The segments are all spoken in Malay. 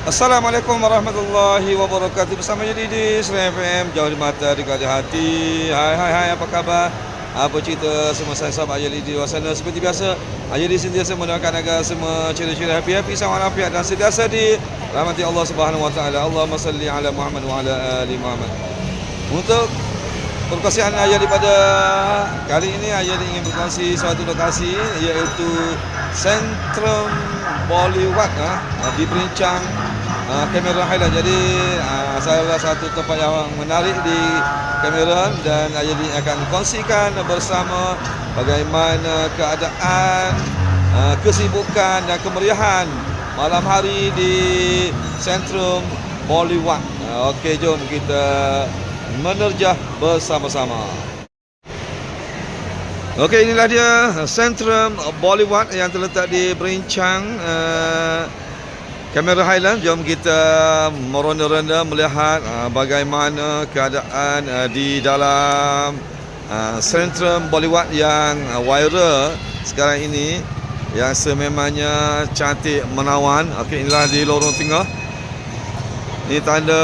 Assalamualaikum warahmatullahi wabarakatuh. Bersama jadi di Serai FM Jauh di mata, dekat di hati. Hai hai hai apa khabar? Apa cerita semua saya sahabat Ayah di luar sana Seperti biasa Ayah di sentiasa mendoakan agar semua cerita-cerita happy-happy Sama afiat dan sentiasa di Rahmati Allah Subhanahu Wa Taala. Allahumma salli ala Muhammad wa ala ali Muhammad. Untuk perkongsian Ayah daripada Kali ini Ayah ingin berkongsi suatu lokasi Iaitu Sentrum Bollywood ha, di Berincang uh, Cameron Highland. Jadi uh, salah satu tempat yang menarik di Cameron dan jadi akan kongsikan bersama bagaimana keadaan, uh, kesibukan dan kemeriahan malam hari di Sentrum Bollywood. Uh, Okey, jom kita menerjah bersama-sama. Okey, inilah dia Sentrum Bollywood yang terletak di Berincang uh, Kamera Highland. Jom kita meronda-ronda melihat uh, bagaimana keadaan uh, di dalam uh, Sentrum Bollywood yang uh, viral sekarang ini yang sememangnya cantik menawan. Okey, inilah di lorong tengah. Ini tanda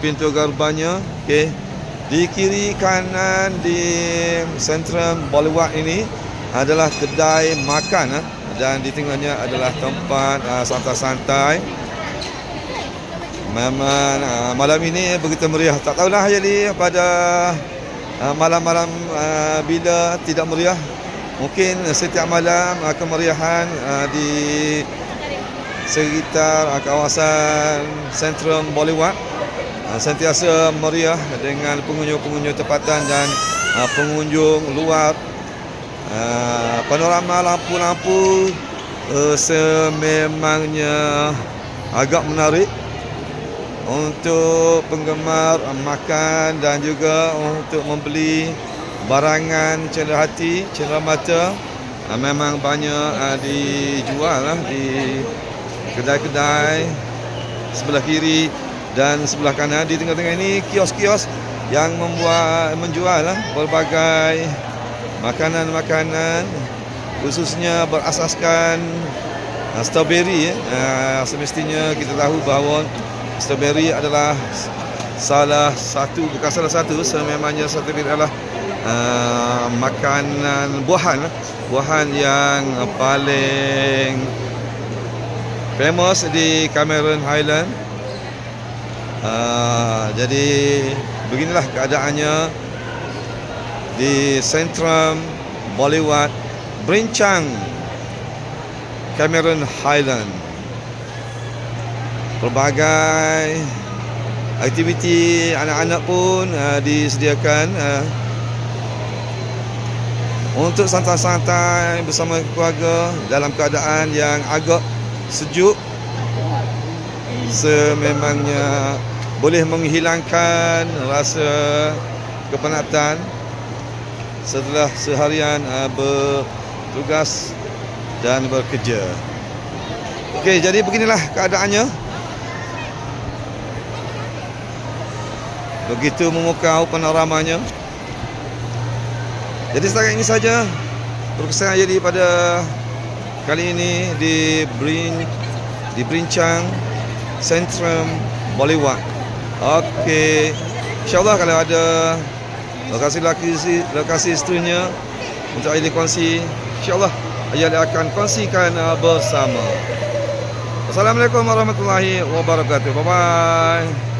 pintu gerbangnya. Okey. Di kiri kanan di sentrum Bollywood ini adalah kedai makan eh, dan di tengahnya adalah tempat uh, santai-santai. Memang uh, malam ini begitu meriah. Tak tahulah jadi pada uh, malam-malam uh, bila tidak meriah. Mungkin setiap malam uh, kemeriahan uh, di sekitar uh, kawasan sentrum Bollywood Ah, sentiasa meriah dengan pengunjung-pengunjung tempatan dan uh, pengunjung luar. Uh, panorama lampu-lampu uh, sememangnya agak menarik untuk penggemar makan dan juga untuk membeli barangan cendera hati, cendera mata. Uh, memang banyak uh, dijual uh, di kedai-kedai sebelah kiri dan sebelah kanan di tengah-tengah ini kios-kios yang membuat menjual lah, berbagai makanan-makanan khususnya berasaskan uh, strawberry. Uh, semestinya kita tahu bahawa strawberry adalah salah satu bukan salah satu sememangnya strawberry adalah uh, makanan buahan buahan yang paling famous di Cameron Highland. Uh, jadi beginilah keadaannya di Sentrum Bollywood Berincang Cameron Highland. Pelbagai aktiviti anak-anak pun uh, disediakan uh, untuk santai-santai bersama keluarga dalam keadaan yang agak sejuk sememangnya boleh menghilangkan rasa kepenatan setelah seharian uh, bertugas dan bekerja. Okey, jadi beginilah keadaannya. Begitu memukau panoramanya. Jadi setakat ini saja perkesan jadi pada kali ini di Brin di Brincang Centrum Bollywood. Okey. InsyaAllah kalau ada lokasi-lokasi lokasi seterusnya untuk Aili kongsi, insyaAllah Ayah akan kongsikan uh, bersama. Assalamualaikum warahmatullahi wabarakatuh. Bye-bye.